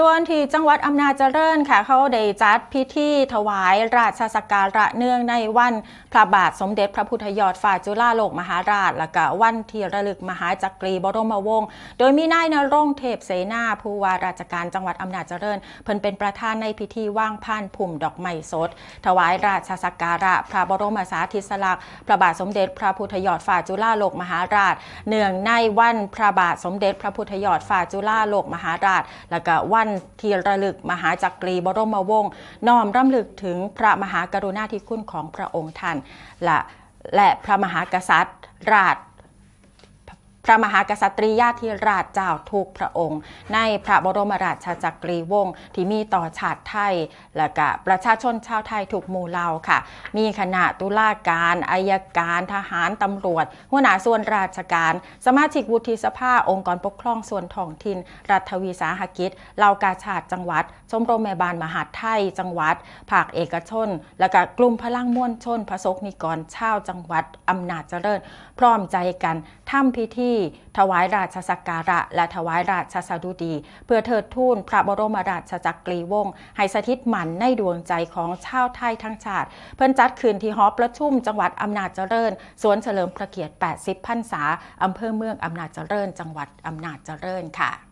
ส่วนที่จังหวัดอำนาจเจริญค่ะ เขาได้จัดพิธีถวายราชสักการะเนื่องในวันพระบาทสมเด็จพระพุทธยอดฟ้าจุฬาโลกมหาราช และก็วันที่ระลึกมหาจักรีบรมวงศ์โดยมีนายนรงค์เทพเสนาผู้ว่าราชการจังหวัดอำนาจเจริญ เพิ่นเป็นประธานในพิธีว่างพานพุ่มดอกไม้สด ถวายราชสักการะ พระบรมสารีสลักษณ์พระบาทสมเด็จพระพุทธยอดฟ้าจุฬาโลกมหาราช เนื่องในวันพระบาทสมเด็จพระพุทธยอดฟ้าจุฬาโลกมหาราช และก็วันที่ระลึกมหาจักรีบรมวงศ์น้อมรำลึกถึงพระมหากรุณาธิคุณของพระองค์ท่านและและพระมหากษัตริย์ ราช พระมหากษัตริยาธิราชเจ้าทุกพระองค์ ในพระบรมราชจักรีวงศ์ที่มีต่อชาติไทย และก็ประชาชนชาวไทยทุกหมู่เหล่าค่ะ มีคณะตุลาการอายการทหารตำรวจ หัวหน้าส่วนราชการ สมาชิกวุฒิสภาองค์กรปกครองส่วนท้องถิ่น รัฐวิสาหกิจเหล่ากาชาติจังหวัด ชมรมแม่บ้านมหาดไทย จังหวัด ภาคเอกชน และก็กลุ่มพลังมวลชนพระสกนิกรชาวจังหวัดอำนาจเจริญ พร้อมใจกันทำพิธีถวายราชสักการะ และถวายราชสดุดี เพื่อเทิดทูนพระบรมราชจักรีวงศ์ให้สถิตหมันในดวงใจของชาวไทยทั้งชาติ เพิ่นจัดคืนที่หอประชุมจังหวัดอำนาจเจริญ สวนเฉลิมพระเกียรติ 80 พรรษาอำเภอเมืองอำนาจเจริญ จังหวัดอำนาจเจริญค่ะ